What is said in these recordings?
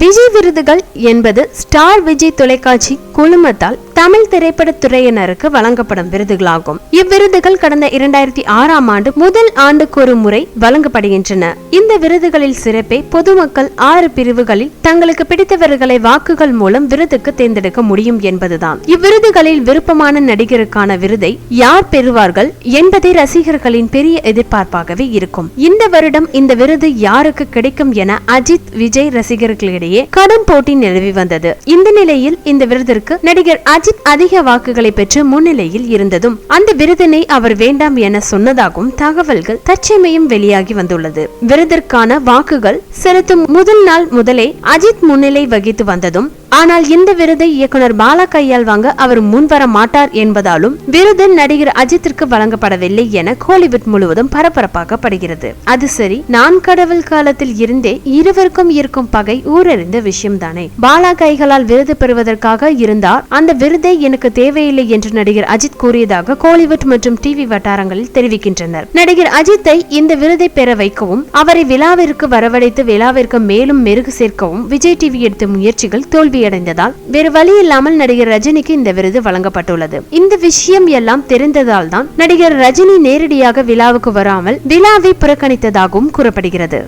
விஜய் விருதுகள் என்பது ஸ்டார் விஜய் தொலைக்காட்சி குழுமத்தால் தமிழ் திரைப்பட துறையினருக்கு வழங்கப்படும் விருதுகளாகும். இவ்விருதுகள் கடந்த இரண்டாயிரத்தி ஆறாம் ஆண்டு முதல் ஆண்டுக்கு ஒரு முறை வழங்கப்படுகின்றன. இந்த விருதுகளில் சிறப்பை பொதுமக்கள் ஆறு பிரிவுகளில் தங்களுக்கு பிடித்தவர்களை வாக்குகள் மூலம் விருதுக்கு தேர்ந்தெடுக்க முடியும் என்பதுதான். இவ்விருதுகளில் விருப்பமான நடிகருக்கான விருதை யார் பெறுவார்கள் என்பதே ரசிகர்களின் பெரிய எதிர்பார்ப்பாகவே இருக்கும். இந்த வருடம் இந்த விருது யாருக்கு கிடைக்கும் என அஜித் விஜய் ரசிகர்களிடையே கடும் போட்டி நிலவி வந்தது. இந்த நிலையில் இந்த விருதிற்கு நடிகர் அஜித் அதிக வாக்குகளை பெற்று முன்னிலையில் இருந்ததும் அந்த விருதினை அவர் வேண்டாம் என சொன்னதாகவும் தகவல்கள் தற்சமயம் வெளியாகி வந்துள்ளது. விருதிற்கான வாக்குகள் செலுத்தும் முதல் நாள் முதலே அஜித் முன்னிலை வகித்து வந்ததும் ஆனால் இந்த விருதை இயக்குனர் பாலா கையால் வாங்க அவர் முன்வர மாட்டார் என்பதாலும் விருது நடிகர் அஜித்திற்கு வழங்கப்படவில்லை என கோலிவுட் முழுவதும் பரபரப்பாக்கப்படுகிறது. அது சரி நான் கடவுள் காலத்தில் இருந்தே இருவருக்கும் இருக்கும் பகை ஊரறிந்த விஷயம்தானே. பாலா கைகளால் விருது பெறுவதற்காக இருந்தால் அந்த விருதை எனக்கு தேவையில்லை என்று நடிகர் அஜித் கூறியதாக கோலிவுட் மற்றும் டிவி வட்டாரங்களில் தெரிவிக்கின்றனர். நடிகர் அஜித்தை இந்த விருதை பெற வைக்கவும் அவரை விழாவிற்கு வரவழைத்து விழாவிற்கு மேலும் மெருகு சேர்க்கவும் விஜய் டிவி எடுத்த முயற்சிகள் தோல்வியடைந்ததால் வேறு வழி இல்லாமல் நடிகர் ரஜினிக்கு இந்த விருது வழங்கப்பட்டுள்ளது. இந்த விஷயம் எல்லாம் தெரிந்ததால் தான் நடிகர் ரஜினி நேரடியாக விழாவுக்கு வராமல் விழாவை புறக்கணித்ததாகவும் கூறப்படுகிறது.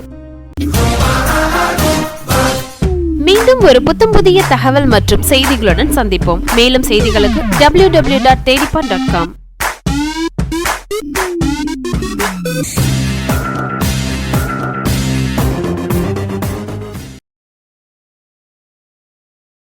மீண்டும் ஒரு புத்தம் புதிய தகவல் மற்றும் செய்திகளுடன் சந்திப்போம். மேலும் செய்திகளுக்கு டபிள்யூ டபிள்யூ டாட் தேடிப்பான் டாட் காம்